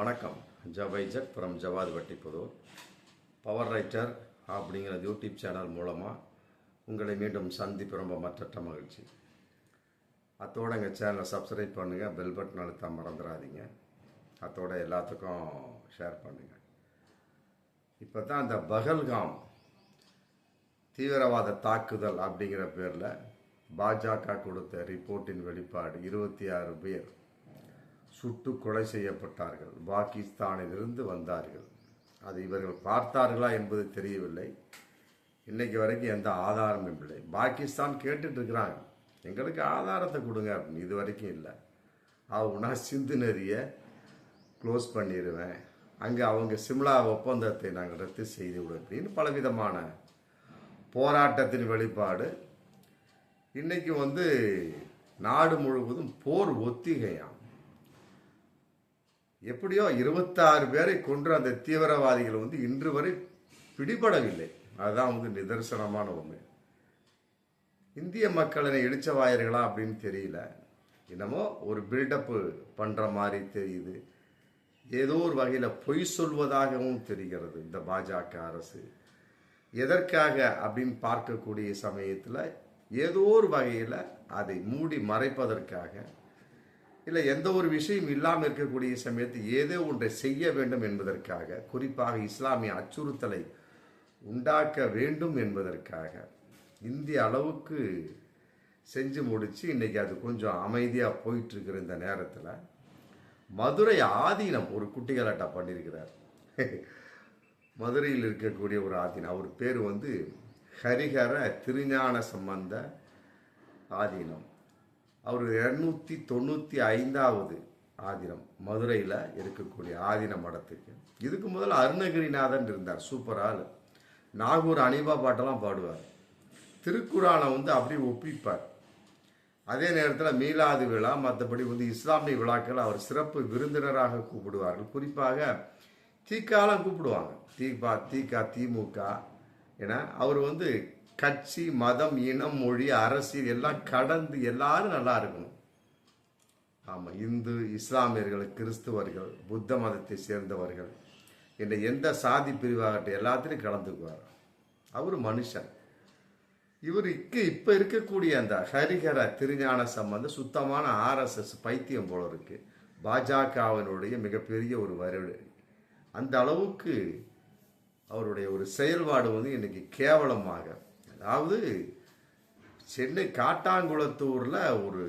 வணக்கம். ஜவைஜக் from Javad வட்டிப்புதூர் power writer அப்படிங்கிற யூடியூப் சேனல் மூலமாக உங்களை மீண்டும் சந்திப்பு ரொம்ப மற்ற மகிழ்ச்சி. அத்தோட எங்கள் சேனலை சப்ஸ்கிரைப் பண்ணுங்கள் பெல் பட்டன் அழுத்த மறந்துடாதீங்க அத்தோட எல்லாத்துக்கும் ஷேர் பண்ணுங்கள் இப்போ தான் இந்த பகல்காம் தீவிரவாத தாக்குதல் அப்படிங்கிற பேரில் பாஜக கொடுத்த ரிப்போர்ட்டின் வெளிப்பாடு இருபத்தி ஆறு பேர் சுட்டு கொலை செய்யப்பட்டார்கள். பாகிஸ்தானிலிருந்து வந்தார்கள். அது இவர்கள் பார்த்தார்களா என்பது தெரியவில்லை. இன்னைக்கு வரைக்கும் எந்த ஆதாரமும் இல்லை. பாகிஸ்தான் கேட்டுட்டு இருக்கிறாங்க. எங்களுக்கு ஆதாரத்தை கொடுங்க அப்படின்னு. இது வரைக்கும் இல்லை. அவனா சிந்து நதியை க்ளோஸ் பண்ணிடுவேன். அங்கே அவங்க சிம்லா ஒப்பந்தத்தை நாங்கள் ரத்து செய்து விடுவோம் அப்படின்னு பலவிதமான போராட்டத்தின் வெளிப்பாடு. இன்றைக்கி வந்து நாடு முழுவதும் போர் ஒத்திகையாம். எப்படியோ இருபத்தாறு பேரை கொன்ற அந்த தீவிரவாதிகள் வந்து இன்று வரை பிடிபடவில்லை. அதுதான் வந்து நிதர்சனமான உண்மை. இந்திய மக்களை இடிச்சவாயர்களா அப்படின்னு தெரியல. என்னமோ ஒரு பில்டப்பு பண்ற மாதிரி தெரியுது. ஏதோ ஒரு வகையில் பொய் சொல்வதாகவும் தெரிகிறது இந்த பாஜக அரசு. எதற்காக அப்படின்னு பார்க்கக்கூடிய சமயத்தில் ஏதோ ஒரு வகையில் அதை மூடி மறைப்பதற்காக இல்லை எந்த ஒரு விஷயம் இல்லாமல் இருக்கக்கூடிய சமயத்தில் ஏதோ ஒன்றை செய்ய வேண்டும் என்பதற்காக குறிப்பாக இஸ்லாமிய அச்சுறுத்தலை உண்டாக்க வேண்டும் என்பதற்காக இந்திய அளவுக்கு செஞ்சு முடித்து இன்னைக்கு அது கொஞ்சம் அமைதியாக போயிட்டுருக்கிற இந்த நேரத்தில் மதுரை ஆதீனம் ஒரு குட்டிகளாட்டா பண்ணியிருக்கிறார். மதுரையில் இருக்கக்கூடிய ஒரு ஆதீனம். அவர் பேர் வந்து ஹரிஹர திருஞான சம்பந்த ஆதீனம். அவர் இரநூத்தி தொண்ணூற்றி ஐந்தாவது ஆதினம். மதுரையில் இருக்கக்கூடிய ஆதின மடத்துக்கு இதுக்கு முதல்ல அருணகிரிநாதன் இருந்தார் சூப்பர் ஆள். நாகூர் அனிபா பாட்டெல்லாம் பாடுவார். திருக்குறானை வந்து அப்படியே ஒப்பிப்பார். அதே நேரத்தில் மீலாது விழா மற்றபடி வந்து இஸ்லாமிய விழாக்கள் அவர் சிறப்பு விருந்தினராக கூப்பிடுவார்கள். குறிப்பாக தீக்காலாம் கூப்பிடுவாங்க. தீபா தீகா திமுக என அவர் வந்து கட்சி மதம் இனம் மொழி அரசியல் எல்லாம் கடந்து எல்லாரும் நல்லா இருக்கணும். ஆமாம் இந்து இஸ்லாமியர்கள் கிறிஸ்துவர்கள் புத்த மதத்தை சேர்ந்தவர்கள் என்னை எந்த சாதி பிரிவாகட்டும் எல்லாத்திலையும் கலந்துக்குவார். அவர் மனுஷன். இவருக்கு இப்போ இருக்கக்கூடிய அந்த ஹரிஹர திருஞான சம்பந்த சுத்தமான ஆர்எஸ்எஸ் பைத்தியம் போல இருக்கு. பாஜகவினுடைய மிகப்பெரிய ஒரு வருடு. அந்த அளவுக்கு அவருடைய ஒரு செயல்பாடு வந்து இன்னைக்கு கேவலமாக அதாவது சென்னை காட்டாங்குளத்தூரில் ஒரு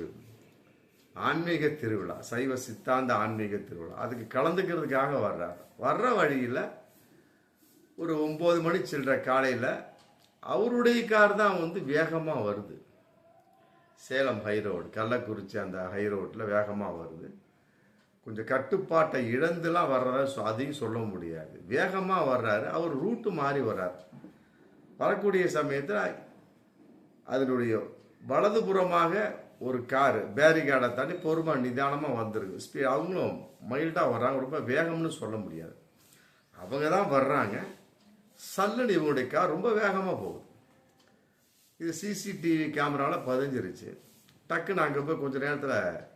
ஆன்மீக திருவிழா சைவ சித்தாந்த ஆன்மீக திருவிழா. அதுக்கு கலந்துக்கிறதுக்காக வர்றார் வர்ற வழியில் ஒரு ஒம்பது மணி சில்லற காலையில் அவருடைய கார் தான் வந்து வேகமாக வருது. சேலம் ஹை ரோடு கள்ளக்குறிச்சி அந்த ஹை ரோட்டில் வேகமாக வருது. கொஞ்சம் கட்டுப்பாட்டை இழந்துலாம் வர்றதா அதையும் சொல்ல முடியாது. வேகமாக வர்றாரு. அவர் ரூட்டு மாறி வர்றார். வரக்கூடிய சமயத்தில் அதனுடைய வலதுபுறமாக ஒரு காரு பேரிகார்டை தாண்டி பொறுமை நிதானமாக வந்திருக்கு. ஸ்பீ அவங்களும் மைல்டாக வர்றாங்க. ரொம்ப வேகம்னு சொல்ல முடியாது. அவங்க தான் வர்றாங்க. சல்லுன்னு இவங்களுடைய கார் ரொம்ப வேகமாக போகுது. இது சிசிடிவி கேமராவில் பதிஞ்சிருச்சு. டக்குன்னு அங்கே போய் கொஞ்சம் நேரத்தில்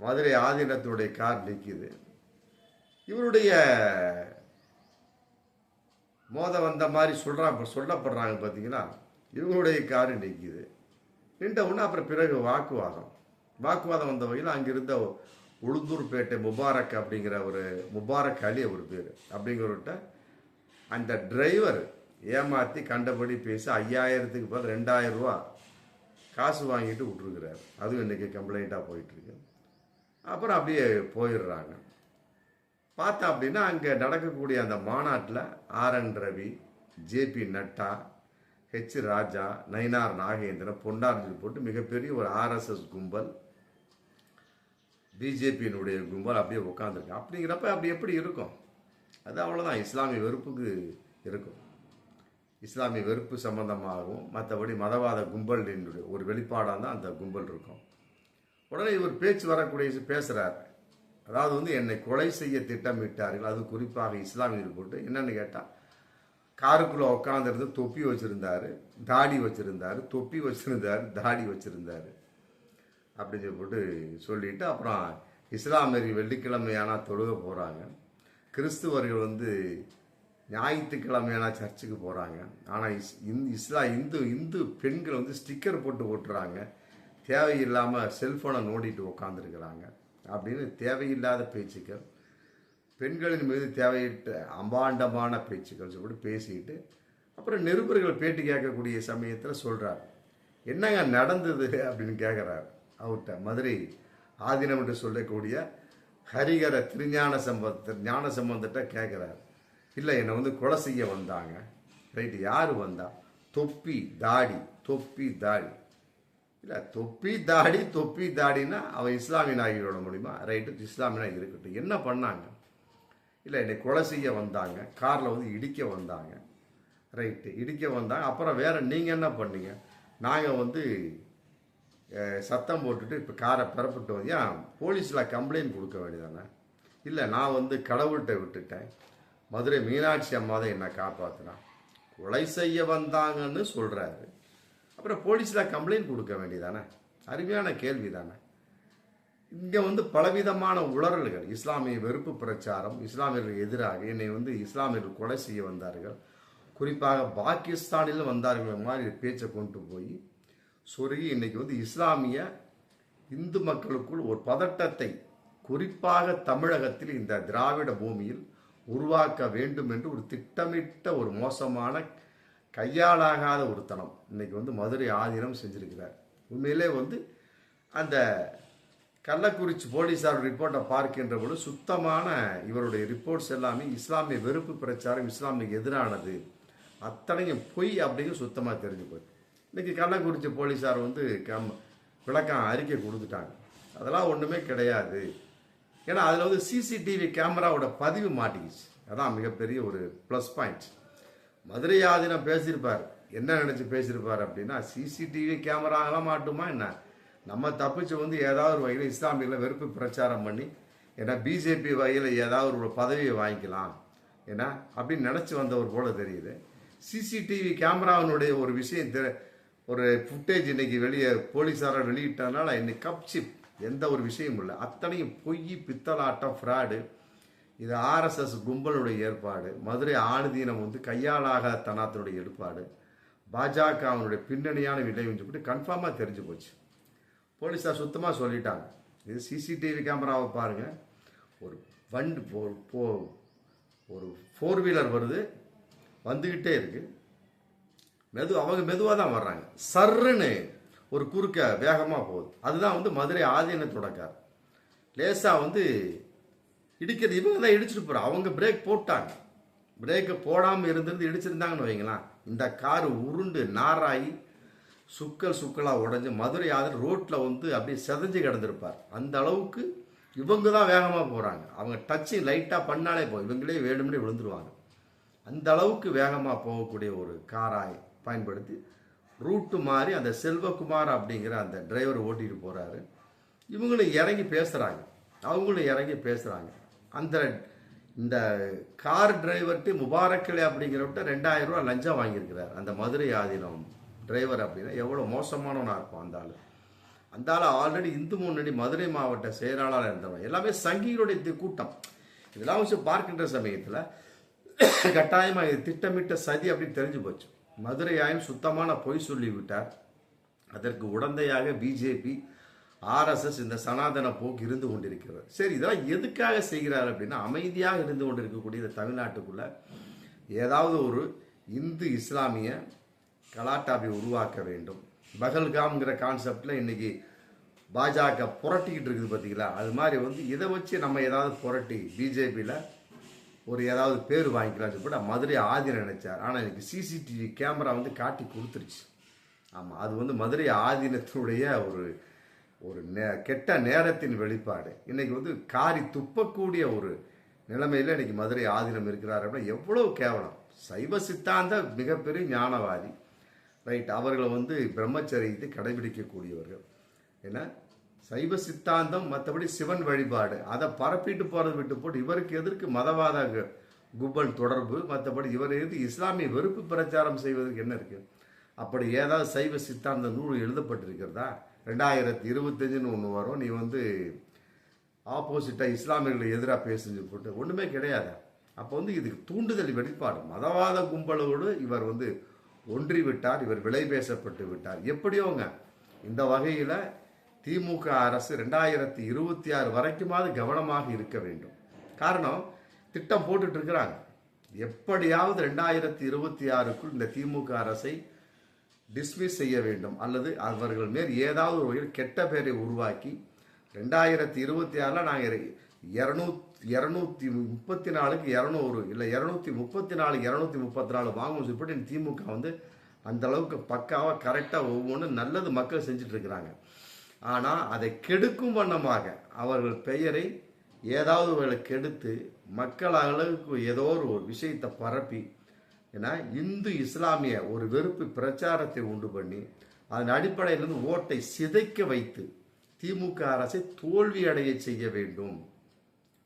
மதுரை ஆதீனத்துடைய கார் நிற்கிது இவருடைய மோத வந்த மாதிரி சொல்கிறான் சொல்லப்படுறாங்க பார்த்தீங்கன்னா இவங்களுடைய காரு நிற்கிது நின்ற உடனே அப்புறம் பிறகு வாக்குவாதம். வாக்குவாதம் வந்த வகையில் அங்கிருந்த உளுந்தூர்பேட்டை முபாரக் அப்படிங்கிற ஒரு முபாரக் அலி அவர் பேர். அப்படிங்கிறவர்கிட்ட அந்த டிரைவர் ஏமாற்றி கண்டபடி பேசி ஐயாயிரத்துக்கு பதில் ரெண்டாயிரம் ரூபா காசு வாங்கிட்டு விட்ருக்குறாரு அதுவும் இன்றைக்கி கம்ப்ளைண்ட்டாக போயிட்டுருக்கு அப்புறம் அப்படியே போயிடுறாங்க. பார்த்தா அப்படின்னா அங்கே நடக்கக்கூடிய அந்த மாநாட்டில் R N Ravi J P Nadda H Raja Nainar Nagendran பொண்டார்ஜி போட்டு மிகப்பெரிய ஒரு ஆர்எஸ்எஸ் கும்பல் பிஜேபியினுடைய கும்பல் அப்படியே உட்காந்துருக்கு அப்படிங்கிறப்ப அப்படி எப்படி இருக்கும்? அது அவ்வளோதான் இஸ்லாமிய வெறுப்புக்கு இருக்கும். இஸ்லாமிய வெறுப்பு சம்பந்தமாகவும் மற்றபடி மதவாத கும்பலினுடைய ஒரு வெளிப்பாடாக தான் அந்த கும்பல் இருக்கும். உடனே இவர் பேச்சு வரக்கூடிய பேசுகிறார் அதாவது வந்து என்னை கொலை செய்ய திட்டமிட்டார்கள். அது குறிப்பாக இஸ்லாமியர் போட்டு என்னன்னு கேட்டால் காருக்குள்ளே உட்காந்துருந்து தொப்பி வச்சுருந்தாரு தாடி வச்சுருந்தாரு தொப்பி வச்சுருந்தாரு தாடி வச்சுருந்தாரு. அப்படின்னு சொல்லிட்டு சொல்லிட்டு அப்புறம் இஸ்லாமியர்கள் வெள்ளிக்கிழமையானா தொழுக போகிறாங்க கிறிஸ்துவர்கள் வந்து ஞாயிற்றுக்கிழமையானா சர்ச்சுக்கு போகிறாங்க ஆனால் இஸ் இந் இஸ்லா இந்து இந்து பெண்கள் வந்து ஸ்டிக்கர் போட்டு ஓட்டுறாங்க. தேவையில்லாமல் செல்ஃபோனை நோண்டிட்டு உட்காந்துருக்குறாங்க அப்படின்னு தேவையில்லாத பேச்சுக்கள் பெண்களின் மீது தேவையிட்ட அம்பாண்டமான பேச்சுக்கள் சொல்லிட்டு பேசிட்டு அப்புறம் நிருபர்கள் பேட்டி கேட்கக்கூடிய சமயத்தில் சொல்கிறார் என்னங்க நடந்தது அப்படின்னு கேட்குறாரு அவர்கிட்ட மதுரை ஆதீனம் என்று சொல்லக்கூடிய ஹரிகர திருஞான சம்பந்த ஞான சம்பந்தத்தை கேட்குறாரு இல்லை என்னை வந்து கொலை செய்ய வந்தாங்க. ரைட்டு யார் வந்தா? தொப்பி தாடி தொப்பி தாடி. இல்லை தொப்பி தாடி தொப்பி தாடின்னா அவன் இஸ்லாமியன் ஆகிவிட முடியுமா ரைட்டு இஸ்லாமியனாக இருக்கட்டும். என்ன பண்ணாங்க? இல்லை என்னை கொலை செய்ய வந்தாங்க காரில் வந்து இடிக்க வந்தாங்க ரைட்டு இடிக்க வந்தாங்க. அப்புறம் வேறு நீங்கள் என்ன பண்ணீங்க? நாங்கள் வந்து சத்தம் போட்டுட்டு இப்போ காரை பிறப்பிட்டு வந்து ஏன் போலீஸில் கம்ப்ளைண்ட் கொடுக்க வேண்டியதானே? இல்லை நான் வந்து கடவுள்கிட்ட விட்டுட்டேன். மதுரை மீனாட்சி அம்மா தான் என்னை காப்பாற்றினா கொலை செய்ய வந்தாங்கன்னு சொல்கிறாரு அப்புறம் போலீஸில் கம்ப்ளைண்ட் கொடுக்க வேண்டியதானே? அருமையான கேள்வி தானே இங்கே வந்து பலவிதமான உளறல்கள் இஸ்லாமிய வெறுப்பு பிரச்சாரம் இஸ்லாமியர்களுக்கு எதிராக என்னை வந்து இஸ்லாமியர்கள் கொலை செய்ய வந்தார்கள். குறிப்பாக பாகிஸ்தானில் வந்தார்கள் மாதிரி பேச்சை கொண்டு போய் சொருகி இன்னைக்கு வந்து இஸ்லாமிய இந்து மக்களுக்குள் ஒரு பதட்டத்தை குறிப்பாக தமிழகத்தில் இந்த திராவிட பூமியில் உருவாக்க வேண்டும் என்று ஒரு திட்டமிட்ட ஒரு மோசமான கையாளாகாத ஒரு தனம் இன்றைக்கி வந்து மதுரை ஆதீனம் செஞ்சுருக்கிறார். உண்மையிலே வந்து அந்த கள்ளக்குறிச்சி போலீஸார் ரிப்போர்ட்டை பார்க்கின்ற பொழுது சுத்தமான இவருடைய ரிப்போர்ட்ஸ் எல்லாமே இஸ்லாமிய வெறுப்பு பிரச்சாரம் இஸ்லாமிக்கு எதிரானது. அத்தனையும் பொய் அப்படிங்க சுத்தமாக தெரிஞ்சு போய் இன்னைக்கு கள்ளக்குறிச்சி போலீஸார் வந்து கம் விளக்கம் அறிக்கை கொடுத்துட்டாங்க. அதெல்லாம் ஒன்றுமே கிடையாது. ஏன்னா அதில் வந்து சிசிடிவி கேமராவோட பதிவு மாட்டிக்கிச்சு. அதான் மிகப்பெரிய ஒரு ப்ளஸ் பாயிண்ட் மதுரை ஆதீனம் பேசியிருப்பார். என்ன நினச்சி பேசியிருப்பார் அப்படின்னா சிசிடிவி கேமராலாம் மாட்டுமா என்ன? நம்ம தப்பிச்சு வந்து ஏதாவது ஒரு வகையில் இஸ்லாமியில் வெறுப்பு பிரச்சாரம் பண்ணி ஏன்னா பிஜேபி வகையில் ஏதாவது ஒரு பதவியை வாங்கிக்கலாம் ஏன்னா அப்படின்னு நினச்சி வந்தவர் போல தெரியுது. சிசிடிவி கேமராவினுடைய ஒரு விஷயம் தெ- ஒரு ஃபுட்டேஜ் இன்னைக்கு வெளியே போலீஸாராக வெளியிட்டதுனால இன்னைக்கு கப்சிப் எந்த ஒரு விஷயமும் இல்லை. அத்தனையும் பொய் பித்தலாட்டம் ஃப்ராடு இது ஆர்எஸ்எஸ் கும்பலுடைய ஏற்பாடு மதுரை ஆணுதீனம் வந்து கையாளாக தனாத்தினுடைய ஏற்பாடு பாஜக அவனுடைய பின்னணியான விளைவுன்னு சொல்லிட்டு கன்ஃபார்மாக தெரிஞ்சு போச்சு. போலீஸார் சுத்தமாக சொல்லிட்டாங்க. இது சிசிடிவி கேமராவை பாருங்கள் ஒரு வண்டு போ- ஒரு ஃபோர் வீலர் வருது. வந்துக்கிட்டே இருக்குது மெது அவங்க மெதுவாக தான் வர்றாங்க. சர்ருன்னு ஒரு குறுக்க வேகமாக போகுது. அதுதான் வந்து மதுரை ஆதீனத்தோட கார். லேசாக வந்து இடிக்கிறது இவங்க தான் இடிச்சிட்டு போகிறோம் அவங்க பிரேக் போட்டாங்க. பிரேக்கை போடாமல் இருந்திருந்து இடிச்சிருந்தாங்கன்னு வைங்களேன். இந்த கார் உருண்டு நாராயி சுக்கல் சுக்கலாக உடஞ்சி மதுரை ஆதர் ரோட்டில் வந்து அப்படியே செதஞ்சு கிடந்திருப்பார். அந்த அளவுக்கு இவங்க தான் வேகமாக போகிறாங்க அவங்க டச்சிங் லைட்டாக பண்ணாலே போகும் இவங்களே வேணும்னே விழுந்துருவாங்க. அந்த அளவுக்கு வேகமாக போகக்கூடிய ஒரு காராய் பயன்படுத்தி ரூட்டு மாறி அந்த செல்வகுமார் அப்படிங்கிற அந்த டிரைவர் ஓட்டிகிட்டு போகிறாரு இவங்களும் இறங்கி பேசுகிறாங்க அவங்களும் இறங்கி பேசுகிறாங்க அந்த இந்த கார் டிரைவர்கிட்ட முபாரக்கலே அப்படிங்கிறவர்கிட்ட ரெண்டாயிரம் ரூபா லஞ்சம் வாங்கியிருக்கிறார். அந்த மதுரை ஆதீனம் டிரைவர் அப்படின்னா எவ்வளோ மோசமானவனாக இருப்பான் அந்த ஆள். அந்த ஆள் ஆல்ரெடி இந்து முன்னணி மதுரை மாவட்ட செயலாளராக இருந்தவன். எல்லாமே சங்கிகளுடைய கூட்டம். இதெல்லாம் வச்சு பார்க்கின்ற சமயத்தில் கட்டாயமாக இது திட்டமிட்ட சதி அப்படின்னு தெரிஞ்சு போச்சு. மதுரை ஆயும் சுத்தமான பொய் சொல்லிவிட்டார். அதற்கு உடந்தையாக பிஜேபி ஆர்எஸ்எஸ் இந்த சனாதன போக்கு இருந்து கொண்டிருக்கிறது. சரி இதெல்லாம் எதுக்காக செய்கிறார் அப்படின்னா அமைதியாக இருந்து கொண்டிருக்கக்கூடிய இந்த தமிழ்நாட்டுக்குள்ள ஏதாவது ஒரு இந்து இஸ்லாமிய கலாட்டாவை உருவாக்க வேண்டும். பகல்காம்ங்கிற கான்செப்டில் இன்னைக்கு பாஜக புரட்டிக்கிட்டு இருக்குது பார்த்தீங்களா அது மாதிரி வந்து இதை வச்சு நம்ம ஏதாவது புரட்டி பிஜேபியில் ஒரு ஏதாவது பேர் வாங்கிக்கலாம்னு சொல்லிட்டு மதுரை ஆதீனம் நினைச்சார். ஆனால் இன்னைக்கு சிசிடிவி கேமரா வந்து காட்டி கொடுத்துருச்சு. ஆமாம் அது வந்து மதுரை ஆதீனத்தினுடைய ஒரு ஒரு நே கெட்ட நேரத்தின் வெளிப்பாடு. இன்னைக்கு வந்து காரி துப்பக்கூடிய ஒரு நிலைமையில் இன்னைக்கு மதுரை ஆதீனம் இருக்கிறார் அப்படின்னா எவ்வளோ கேவலம். சைவ சித்தாந்த மிகப்பெரிய ஞானவாதி. ரைட் அவர்களை வந்து பிரம்மச்சரியத்தை கடைபிடிக்கக்கூடியவர்கள். ஏன்னா சைவ சித்தாந்தம் மற்றபடி சிவன் வழிபாடு அதை பரப்பிட்டு போகிறது விட்டு போட்டு இவருக்கு எதற்கு மதவாத கும்பல் தொடர்பு மற்றபடி இவர் எது இஸ்லாமிய வெறுப்பு பிரச்சாரம் செய்வதற்கு என்ன இருக்குது அப்படி ஏதாவது சைவ சித்தாந்த நூல் எழுதப்பட்டிருக்கிறதா? ரெண்டாயிரத்தி இருபத்தஞ்சுன்னு ஒன்று வரும். நீ வந்து ஆப்போசிட்டாக இஸ்லாமியர்களுக்கு எதிராக பேசுன்னு போட்டு ஒன்றுமே கிடையாது. அப்போ வந்து இதுக்கு தூண்டுதல் வெளிப்பாடு. மதவாத கும்பலோடு இவர் வந்து ஒன்றி விட்டார் இவர் விலை பேசப்பட்டு விட்டார். எப்படியோங்க இந்த வகையில் திமுக அரசு ரெண்டாயிரத்தி இருபத்தி ஆறு வரைக்குமாவது கவனமாக இருக்க வேண்டும். காரணம் திட்டம் போட்டுட்ருக்கிறாங்க எப்படியாவது ரெண்டாயிரத்தி இருபத்தி ஆறுக்குள் இந்த திமுக அரசை டிஸ்மிஸ் செய்ய வேண்டும். அல்லது அவர்கள் மேல் ஏதாவது ஒரு வகையில் கெட்ட பெயரை உருவாக்கி ரெண்டாயிரத்தி இருபத்தி ஆறில் நாங்கள் இரநூத்தி இரநூத்தி முப்பத்தி நாலுக்கு இரநூறு இல்லை இரநூத்தி முப்பத்தி நாலு இரநூத்தி முப்பத்தி நாலு வாங்கணும் சொல்லிட்டு திமுக வந்து அந்த அளவுக்கு பக்காவாக கரெக்டாக ஒவ்வொன்றும் நல்லது மக்கள் செஞ்சுட்டு இருக்கிறாங்க. ஆனால் அதை கெடுக்கும் வண்ணமாக அவர்கள் பெயரை ஏதாவது வகையில் கெடுத்து மக்கள் அளவுக்கு ஏதோ ஒரு விஷயத்தை பரப்பி ஏன்னா இந்து இஸ்லாமிய ஒரு வெறுப்பு பிரச்சாரத்தை உண்டு பண்ணி அதன் அடிப்படையிலிருந்து ஓட்டை சிதைக்க வைத்து திமுக அரசை தோல்வி அடைய செய்ய வேண்டும்.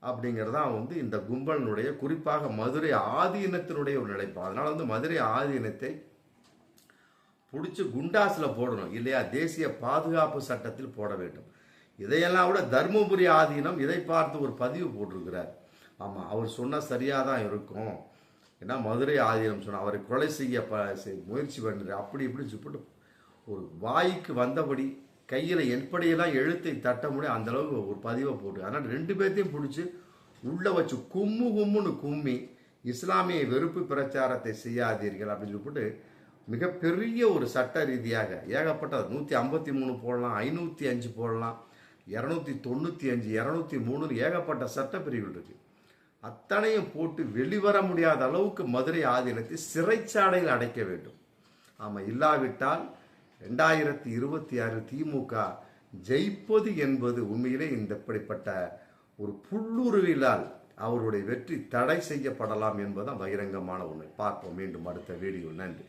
அப்படிங்கிறதான் வந்து இந்த கும்பலினுடைய குறிப்பாக மதுரை ஆதீனத்தினுடைய ஒரு நிலைப்பு அதனால வந்து மதுரை ஆதீனத்தை பிடிச்சி குண்டாஸில் போடணும். இல்லையா? தேசிய பாதுகாப்பு சட்டத்தில் போட வேண்டும். இதையெல்லாம் விட தர்மபுரி ஆதீனம் இதை பார்த்து ஒரு பதிவு போட்டிருக்கிறார். ஆமாம் அவர் சொன்னால் சரியாக தான் இருக்கும். ஏன்னா மதுரை ஆதீனம் சொன்ன அவரை கொலை செய்ய ப முயற்சி பண்ணுற அப்படி இப்படி சொல்லிட்டு ஒரு வாய்க்கு வந்தபடி கையில் எப்படியெல்லாம் எழுத்தை தட்ட முடியும் அந்த அளவுக்கு ஒரு பதிவை போட்டு அதனால் ரெண்டு பேர்த்தையும் பிடிச்சி உள்ளே வச்சு கும்மு கும்முன்னு கும்மி இஸ்லாமிய வெறுப்பு பிரச்சாரத்தை செய்யாதீர்கள் அப்படின்னு சொல்லிட்டு மிகப்பெரிய ஒரு சட்ட ரீதியாக ஏகப்பட்ட நூற்றி ஐம்பத்தி மூணு போடலாம் ஐநூற்றி அஞ்சு போடலாம் இரநூத்தி தொண்ணூற்றி அஞ்சு இரநூத்தி மூணுன்னு ஏகப்பட்ட சட்டப்பிரிவுகள் இருக்குது அத்தனையும் போட்டு வெளிவர முடியாத அளவுக்கு மதுரை ஆதீனத்தை சிறைச்சாலையில் அடைக்க வேண்டும். ஆமாம் இல்லாவிட்டால் ரெண்டாயிரத்தி இருபத்தி ஆறு திமுக ஜெயிப்பது என்பது உண்மையிலே இந்த இப்படிப்பட்ட ஒரு புல்லுருவிலால் அவருடைய வெற்றி தடை செய்யப்படலாம் என்பதுதான் பகிரங்கமான ஒன்று பார்ப்போம் மீண்டும் அடுத்த வீடியோ. நன்றி.